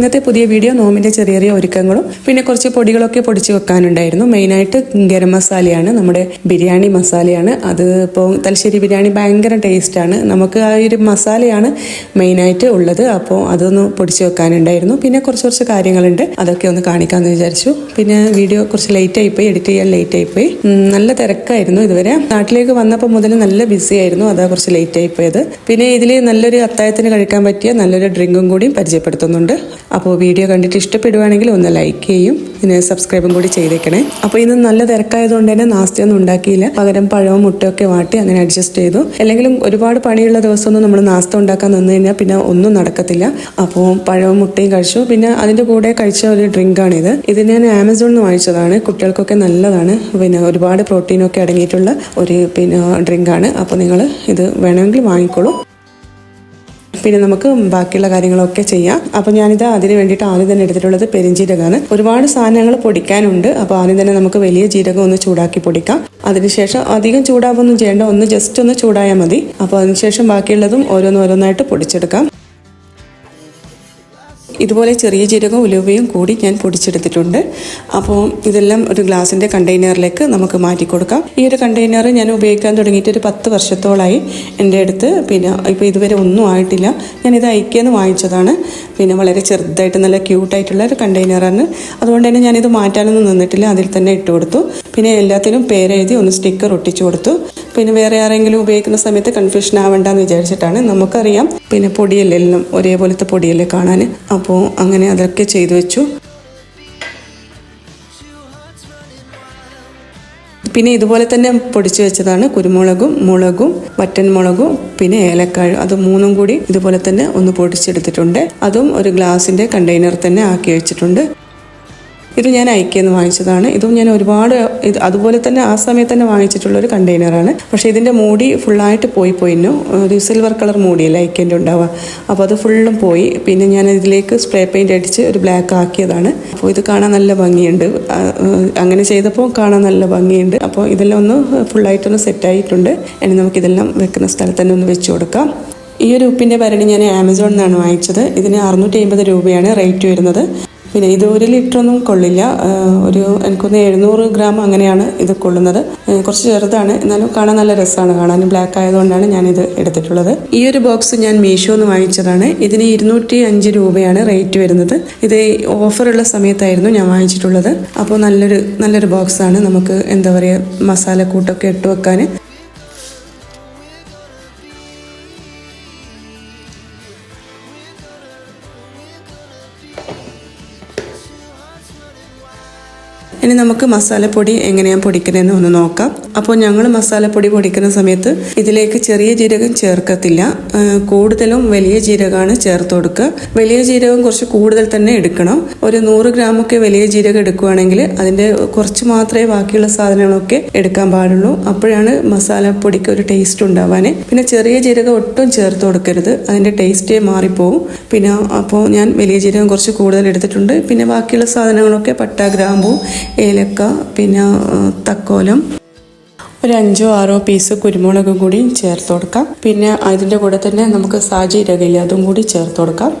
ഇന്നത്തെ പുതിയ വീഡിയോ നോമിന്റെ ചെറിയ ചെറിയ ഒരുക്കങ്ങളും പിന്നെ കുറച്ച് പൊടികളൊക്കെ പൊടിച്ച് വെക്കാനുണ്ടായിരുന്നു. മെയിനായിട്ട് ഗരം മസാലയാണ് നമ്മുടെ ബിരിയാണി മസാലയാണ്. അത് ഇപ്പോൾ തലശ്ശേരി ബിരിയാണി ഭയങ്കര ടേസ്റ്റാണ്. നമുക്ക് ആ ഒരു മസാലയാണ് മെയിനായിട്ട് ഉള്ളത്. അപ്പോൾ അതൊന്ന് പൊടിച്ച് വെക്കാനുണ്ടായിരുന്നു. പിന്നെ കുറച്ച് കുറച്ച് കാര്യങ്ങളുണ്ട്. അതൊക്കെ ഒന്ന് കാണിക്കാമെന്ന് വിചാരിച്ചു. പിന്നെ വീഡിയോ കുറച്ച് ലേറ്റ് ആയിപ്പോയി എഡിറ്റ് ചെയ്യാൻ ലേറ്റ് ആയിപ്പോയി നല്ല തിരക്കായിരുന്നു ഇതുവരെ. നാട്ടിലേക്ക് വന്നപ്പോൾ മുതൽ നല്ല ബിസി ആയിരുന്നു. അതാ കുറച്ച് ലേറ്റ് ആയിപ്പോയത് പിന്നെ ഇതിൽ നല്ലൊരു അത്തായത്തിന് കഴിക്കാൻ പറ്റിയ നല്ലൊരു ഡ്രിങ്കും കൂടി പരിചയപ്പെടുത്തുന്നുണ്ട്. അപ്പോൾ വീഡിയോ കണ്ടിട്ട് ഇഷ്ടപ്പെടുവാണെങ്കിൽ ഒന്ന് ലൈക്ക് ചെയ്യും. പിന്നെ സബ്സ്ക്രൈബും കൂടി ചെയ്തേക്കണേ. അപ്പോൾ ഇന്ന് നല്ല തിരക്കായതുകൊണ്ട് തന്നെ നാസ്തിയൊന്നും ഉണ്ടാക്കിയില്ല. പകരം പഴവും മുട്ടയൊക്കെ വാട്ടി അങ്ങനെ അഡ്ജസ്റ്റ് ചെയ്തു. അല്ലെങ്കിലും ഒരുപാട് പണിയുള്ള ദിവസമൊന്നും നമ്മൾ നാസ്ത ഉണ്ടാക്കാൻ നിന്ന് കഴിഞ്ഞാൽ പിന്നെ ഒന്നും നടക്കത്തില്ല. അപ്പോൾ പഴവും മുട്ടയും കഴിച്ചു. പിന്നെ അതിന്റെ കൂടെ കഴിച്ച ഒരു ഡ്രിങ്കാണിത് ഇത് ഞാൻ ആമസോണിൽ നിന്ന് വാങ്ങിച്ചതാണ്. കുട്ടികൾക്കൊക്കെ നല്ലതാണ്. പിന്നെ ഒരുപാട് പ്രോട്ടീനൊക്കെ അടങ്ങിയിട്ടുള്ള ഒരു പിന്നെ ഡ്രിങ്കാണ്. അപ്പോൾ നിങ്ങൾ ഇത് വേണമെങ്കിൽ വാങ്ങിക്കോളൂ. പിന്നെ നമുക്ക് ബാക്കിയുള്ള കാര്യങ്ങളൊക്കെ ചെയ്യാം. അപ്പോൾ ഞാനിത് അതിന് വേണ്ടിയിട്ട് ആദ്യം തന്നെ എടുത്തിട്ടുള്ളത് പെരിഞ്ചീരകമാണ്. ഒരുപാട് സാധനങ്ങൾ പൊടിക്കാനുണ്ട്. അപ്പോൾ ആദ്യം തന്നെ നമുക്ക് വലിയ ജീരകം ഒന്ന് ചൂടാക്കി പൊടിക്കാം. അതിനുശേഷം അധികം ചൂടാവൊന്നും ചെയ്യേണ്ട. ഒന്ന് ജസ്റ്റ് ഒന്ന് ചൂടായാൽ മതി. അപ്പോൾ അതിനുശേഷം ബാക്കിയുള്ളതും ഓരോന്നോരോന്നായിട്ട് പൊടിച്ചെടുക്കാം. ഇതുപോലെ ചെറിയ ജീരകവും ഉലുവയും കൂടി ഞാൻ പൊടിച്ചെടുത്തിട്ടുണ്ട്. അപ്പോൾ ഇതെല്ലാം ഒരു ഗ്ലാസിന്റെ കണ്ടെയ്നറിലേക്ക് നമുക്ക് മാറ്റി കൊടുക്കാം. ഈ ഒരു കണ്ടെയ്നർ ഞാൻ ഉപയോഗിക്കാൻ തുടങ്ങിയിട്ട് ഒരു പത്ത് വർഷത്തോളമായി എന്റെ അടുത്ത്. പിന്നെ ഇപ്പോൾ ഇതുവരെ ഒന്നും ആയിട്ടില്ല. ഞാൻ ഇത് ഐക്യെന്ന് വാങ്ങിച്ചതാണ്. പിന്നെ വളരെ ചെറുതായിട്ട് നല്ല ക്യൂട്ടായിട്ടുള്ള ഒരു കണ്ടെയ്നറാണ്. അതുകൊണ്ട് തന്നെ ഞാനിത് മാറ്റാനൊന്നും നിന്നിട്ടില്ല. അതിൽ തന്നെ ഇട്ട് കൊടുത്തു. പിന്നെ എല്ലാത്തിനും പേരെഴുതി ഒന്ന് സ്റ്റിക്കർ ഒട്ടിച്ചു കൊടുത്തു. പിന്നെ വേറെ ആരെങ്കിലും ഉപയോഗിക്കുന്ന സമയത്ത് കൺഫ്യൂഷൻ ആവണ്ടെന്ന് വിചാരിച്ചിട്ടാണ് നമുക്കറിയാം. പിന്നെ പൊടിയല്ലേ എല്ലാം ഒരേപോലത്തെ പൊടിയല്ലേ കാണാൻ. അപ്പോൾ അങ്ങനെ അതൊക്കെ ചെയ്തു വെച്ചു. പിന്നെ ഇതുപോലെ തന്നെ പൊടിച്ചു വെച്ചതാണ് കുരുമുളകും മുളകും വറ്റൻ മുളകും പിന്നെ ഏലക്കാഴും അത് മൂന്നും കൂടി ഇതുപോലെ തന്നെ ഒന്ന് പൊടിച്ചെടുത്തിട്ടുണ്ട്. അതും ഒരു ഗ്ലാസിന്റെ കണ്ടെയ്നർ തന്നെ ആക്കി വെച്ചിട്ടുണ്ട്. ഇത് ഞാൻ ഐക്യെന്ന് വാങ്ങിച്ചതാണ്. ഇതും ഞാൻ ഒരുപാട് ഇത് അതുപോലെ തന്നെ ആ സമയത്ത് തന്നെ വാങ്ങിച്ചിട്ടുള്ള ഒരു കണ്ടെയ്നറാണ് പക്ഷേ ഇതിന്റെ മൂടി ഫുള്ളായിട്ട് പോയി പോയിന്നു. ഒരു സിൽവർ കളർ മൂടിയല്ല ഐക്യന്റെ ഉണ്ടാവുക. അപ്പോൾ അത് ഫുള്ളും പോയി. പിന്നെ ഞാൻ ഇതിലേക്ക് സ്പ്രേ പെയിന്റ് അടിച്ച് ഒരു ബ്ലാക്ക് ആക്കിയതാണ്. അപ്പോൾ ഇത് കാണാൻ നല്ല ഭംഗിയുണ്ട്. അങ്ങനെ ചെയ്തപ്പോൾ കാണാൻ നല്ല ഭംഗിയുണ്ട്. അപ്പോൾ ഇതെല്ലാം ഒന്ന് ഫുള്ളായിട്ടൊന്ന് സെറ്റായിട്ടുണ്ട് ഇനി നമുക്കിതെല്ലാം വെക്കുന്ന സ്ഥലത്ത് തന്നെ ഒന്ന് വെച്ച് കൊടുക്കാം. ഈ ഒരു ഉപ്പിന്റെ പരടി ഞാൻ ആമസോണിൽ നിന്നാണ് വാങ്ങിച്ചത്. ഇതിന് അറുന്നൂറ്റി അമ്പത് രൂപയാണ് റേറ്റ് വരുന്നത്. പിന്നെ ഇത് ഒരു ലിറ്റർ ഒന്നും കൊള്ളില്ല. ഒരു എനിക്കൊന്ന് എഴുന്നൂറ് ഗ്രാം അങ്ങനെയാണ് ഇത് കൊള്ളുന്നത്. കുറച്ച് ചെറുതാണ്. എന്നാലും കാണാൻ നല്ല രസമാണ്. കാണാൻ ബ്ലാക്ക് ആയതുകൊണ്ടാണ് ഞാൻ ഇത് എടുത്തിട്ടുള്ളത്. ഈ ഒരു ബോക്സ് ഞാൻ മീഷോ എന്ന് വാങ്ങിച്ചതാണ്. ഇതിന് ഇരുന്നൂറ്റി അഞ്ച് രൂപയാണ് റേറ്റ് വരുന്നത്. ഇത് ഓഫറുള്ള സമയത്തായിരുന്നു ഞാൻ വാങ്ങിച്ചിട്ടുള്ളത്. അപ്പോൾ നല്ലൊരു നല്ലൊരു ബോക്സാണ് നമുക്ക് എന്താ പറയുക മസാലക്കൂട്ടൊക്കെ ഇട്ട് വെക്കാൻ ഇനി നമുക്ക് മസാലപ്പൊടി എങ്ങനെയാണ് പൊടിക്കുന്നതെന്ന് ഒന്ന് നോക്കാം. അപ്പോൾ ഞങ്ങൾ മസാലപ്പൊടി പൊടിക്കുന്ന സമയത്ത് ഇതിലേക്ക് ചെറിയ ജീരകം ചേർക്കത്തില്ല. കൂടുതലും വലിയ ജീരകമാണ് ചേർത്ത് കൊടുക്കുക. വലിയ ജീരകം കുറച്ച് കൂടുതൽ തന്നെ എടുക്കണം. ഒരു നൂറ് ഗ്രാമൊക്കെ വലിയ ജീരകം എടുക്കുകയാണെങ്കിൽ അതിന്റെ കുറച്ച് മാത്രമേ ബാക്കിയുള്ള സാധനങ്ങളൊക്കെ എടുക്കാൻ പാടുള്ളൂ. അപ്പോഴാണ് മസാലപ്പൊടിക്ക് ഒരു ടേസ്റ്റ് ഉണ്ടാവാൻ പിന്നെ ചെറിയ ജീരകം ഒട്ടും ചേർത്ത് കൊടുക്കരുത്. അതിന്റെ ടേസ്റ്റേ മാറിപ്പോവും. പിന്നെ അപ്പോൾ ഞാൻ വലിയ ജീരകം കുറച്ച് കൂടുതൽ എടുത്തിട്ടുണ്ട്. പിന്നെ ബാക്കിയുള്ള സാധനങ്ങളൊക്കെ പട്ട ഗ്രാമ്പു ഏലക്ക പിന്നെ തക്കോലം ഒരു അഞ്ചോ ആറോ പീസ് കുരുമുളകും കൂടി ചേർത്ത് കൊടുക്കാം. പിന്നെ അതിന്റെ കൂടെ തന്നെ നമുക്ക് സാജീരകയില്ല അതും കൂടി ചേർത്ത് കൊടുക്കാം.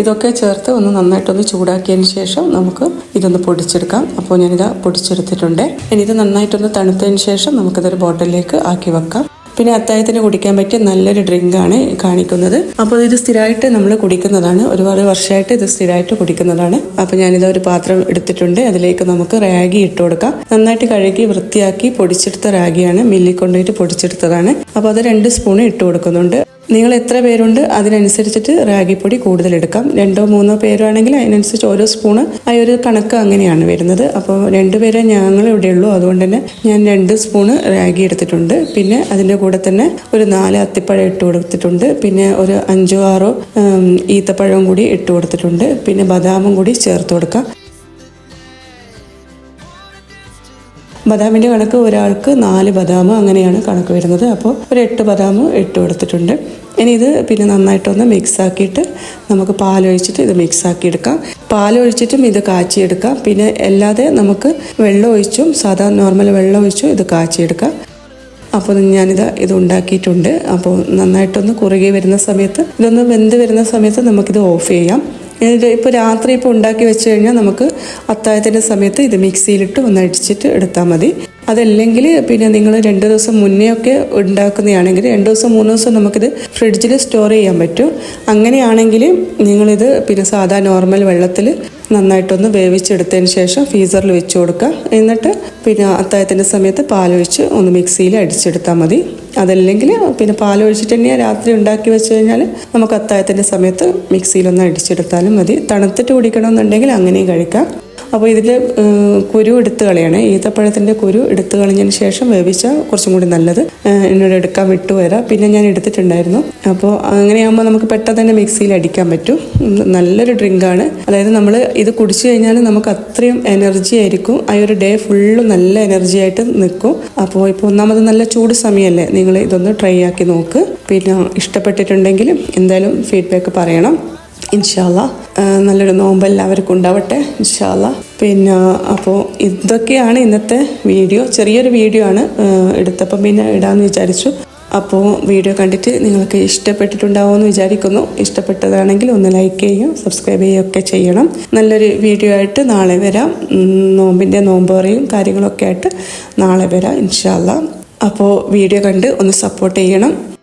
ഇതൊക്കെ ചേർത്ത് ഒന്ന് നന്നായിട്ടൊന്ന് ചൂടാക്കിയതിന് ശേഷം നമുക്ക് ഇതൊന്ന് പൊടിച്ചെടുക്കാം. അപ്പോൾ ഞാനിത് പൊടിച്ചെടുത്തിട്ടുണ്ട്. ഇനി ഇത് നന്നായിട്ടൊന്ന് തണുത്തതിന് ശേഷം നമുക്കിതൊരു ബോട്ടിലേക്ക് ആക്കി വെക്കാം. പിന്നെ അത്തായത്തിന് കുടിക്കാൻ പറ്റിയ നല്ലൊരു ഡ്രിങ്കാണ് കാണിക്കുന്നത്. അപ്പോൾ ഇത് സ്ഥിരമായിട്ട് നമ്മൾ കുടിക്കുന്നതാണ്. ഒരുപാട് വർഷമായിട്ട് ഇത് സ്ഥിരമായിട്ട് കുടിക്കുന്നതാണ്. അപ്പോൾ ഞാനിത് ഒരു പാത്രം എടുത്തിട്ടുണ്ട്. അതിലേക്ക് നമുക്ക് റാഗി ഇട്ട് കൊടുക്കാം. നന്നായിട്ട് കഴുകി വൃത്തിയാക്കി പൊടിച്ചെടുത്ത റാഗിയാണ്. മില്ലിൽ കൊണ്ടുപോയിട്ട് പൊടിച്ചെടുത്തതാണ്. അപ്പോൾ അത് രണ്ട് സ്പൂൺ ഇട്ട് കൊടുക്കുന്നുണ്ട്. നിങ്ങൾ എത്ര പേരുണ്ട് അതിനനുസരിച്ചിട്ട് റാഗിപ്പൊടി കൂടുതൽ എടുക്കാം. രണ്ടോ മൂന്നോ പേരാണെങ്കിൽ അതിനനുസരിച്ച് ഓരോ സ്പൂണ്. ആ ഒരു കണക്ക് അങ്ങനെയാണ് വരുന്നത്. അപ്പോൾ രണ്ടുപേരെ ഞങ്ങൾ ഇവിടെ ഉള്ളൂ. അതുകൊണ്ട് തന്നെ ഞാൻ രണ്ട് സ്പൂണ് റാഗി എടുത്തിട്ടുണ്ട്. പിന്നെ അതിന്റെ കൂടെ തന്നെ ഒരു നാല് അത്തിപ്പഴം ഇട്ട് കൊടുത്തിട്ടുണ്ട്. പിന്നെ ഒരു അഞ്ചോ ആറോ ഈത്തപ്പഴവും കൂടി ഇട്ട് കൊടുത്തിട്ടുണ്ട്. പിന്നെ ബദാമും കൂടി ചേർത്ത് കൊടുക്കാം. ബദാമിന്റെ കണക്ക് ഒരാൾക്ക് നാല് ബദാം അങ്ങനെയാണ് കണക്ക് വരുന്നത്. അപ്പോൾ ഒരു എട്ട് ബദാം ഇട്ട് കൊടുത്തിട്ടുണ്ട്. ഇനി ഇത് പിന്നെ നന്നായിട്ടൊന്ന് മിക്സാക്കിയിട്ട് നമുക്ക് പാലൊഴിച്ചിട്ട് ഇത് മിക്സ് ആക്കി എടുക്കാം പാലൊഴിച്ചിട്ടും ഇത് കാച്ചിയെടുക്കാം. പിന്നെ അല്ലാതെ നമുക്ക് വെള്ളം ഒഴിച്ചും സാധാ നോർമൽ വെള്ളം ഒഴിച്ചും ഇത് കാച്ചിയെടുക്കാം. അപ്പോൾ ഞാനിത് ഇത് ഉണ്ടാക്കിയിട്ടുണ്ട്. അപ്പോൾ നന്നായിട്ടൊന്ന് കുറുകി വരുന്ന സമയത്ത് ഇതൊന്ന് വെന്ത് വരുന്ന സമയത്ത് നമുക്കിത് ഓഫ് ചെയ്യാം. എന്നിട്ട് ഇപ്പോൾ രാത്രി ഇപ്പോൾ ഉണ്ടാക്കി വെച്ച് കഴിഞ്ഞാൽ നമുക്ക് അത്താഴത്തിന്റെ സമയത്ത് ഇത് മിക്സിയിലിട്ട് ഒന്ന് അടിച്ചിട്ട് എടുത്താൽ മതി. അതല്ലെങ്കിൽ പിന്നെ നിങ്ങൾ രണ്ട് ദിവസം മുന്നേ ഒക്കെ ഉണ്ടാക്കുന്നതാണെങ്കിൽ രണ്ട് ദിവസം മൂന്ന് ദിവസം നമുക്കിത് ഫ്രിഡ്ജിൽ സ്റ്റോർ ചെയ്യാൻ പറ്റും. അങ്ങനെയാണെങ്കിൽ നിങ്ങളിത് പിന്നെ സാധാ നോർമൽ വെള്ളത്തിൽ നന്നായിട്ടൊന്ന് വേവിച്ചെടുത്തതിന് ശേഷം ഫ്രീസറിൽ വെച്ച് കൊടുക്കുക. എന്നിട്ട് പിന്നെ അത്താഴത്തിന്റെ സമയത്ത് പാലൊഴിച്ച് ഒന്ന് മിക്സിയിൽ അടിച്ചെടുത്താൽ മതി. അതല്ലെങ്കിൽ പിന്നെ പാലൊഴിച്ചിട്ട് തന്നെ രാത്രി ഉണ്ടാക്കി വെച്ച് കഴിഞ്ഞാൽ നമുക്ക് അത്താഴത്തിന്റെ സമയത്ത് മിക്സിയിലൊന്ന് അടിച്ചെടുത്താലും മതി. തണുത്തിട്ട് കുടിക്കണമെന്നുണ്ടെങ്കിൽ അങ്ങനെയും കഴിക്കാം. അപ്പോൾ ഇതിൽ കുരു എടുത്ത് കളയണേ. ഈത്തപ്പഴത്തിന്റെ കുരു എടുത്ത് കളഞ്ഞതിന് ശേഷം വേവിച്ചാൽ കുറച്ചും കൂടി നല്ലത് എന്നോട് എടുക്കാൻ വിട്ടുവരാം പിന്നെ ഞാൻ എടുത്തിട്ടുണ്ടായിരുന്നു. അപ്പോൾ അങ്ങനെയാകുമ്പോൾ നമുക്ക് പെട്ടെന്ന് തന്നെ മിക്സിയിൽ അടിക്കാൻ പറ്റും. നല്ലൊരു ഡ്രിങ്കാണ് അതായത് നമ്മൾ ഇത് കുടിച്ചു കഴിഞ്ഞാൽ നമുക്ക് അത്രയും എനർജി ആയിരിക്കും. ആ ഒരു ഡേ ഫുള്ള് നല്ല എനർജി ആയിട്ട് നിൽക്കും അപ്പോൾ ഇപ്പോൾ ഒന്നാമത് നല്ല ചൂട് സമയമല്ലേ? നിങ്ങൾ ഇതൊന്ന് ട്രൈ ആക്കി നോക്ക്. പിന്നെ ഇഷ്ടപ്പെട്ടിട്ടുണ്ടെങ്കിൽ എന്തായാലും ഫീഡ്ബാക്ക് പറയണം. ഇൻഷാല്ല നല്ലൊരു നോമ്പ് എല്ലാവർക്കും ഉണ്ടാവട്ടെ ഇൻഷാല്ല പിന്നെ അപ്പോൾ ഇതൊക്കെയാണ് ഇന്നത്തെ വീഡിയോ. ചെറിയൊരു വീഡിയോ ആണ് എടുത്തപ്പം പിന്നെ ഇടാമെന്ന് വിചാരിച്ചു. അപ്പോൾ വീഡിയോ കണ്ടിട്ട് നിങ്ങൾക്ക് ഇഷ്ടപ്പെട്ടിട്ടുണ്ടാവുമെന്ന് വിചാരിക്കുന്നു. ഇഷ്ടപ്പെട്ടതാണെങ്കിൽ ഒന്ന് ലൈക്ക് ചെയ്യും സബ്സ്ക്രൈബ് ചെയ്യുകയൊക്കെ ചെയ്യണം. നല്ലൊരു വീഡിയോ ആയിട്ട് നാളെ വരാം. നോമ്പിന്റെ നോമ്പ് പറയും കാര്യങ്ങളൊക്കെ ആയിട്ട് നാളെ വരാം ഇൻഷാല്ല അപ്പോൾ വീഡിയോ കണ്ട് ഒന്ന് സപ്പോർട്ട് ചെയ്യണം.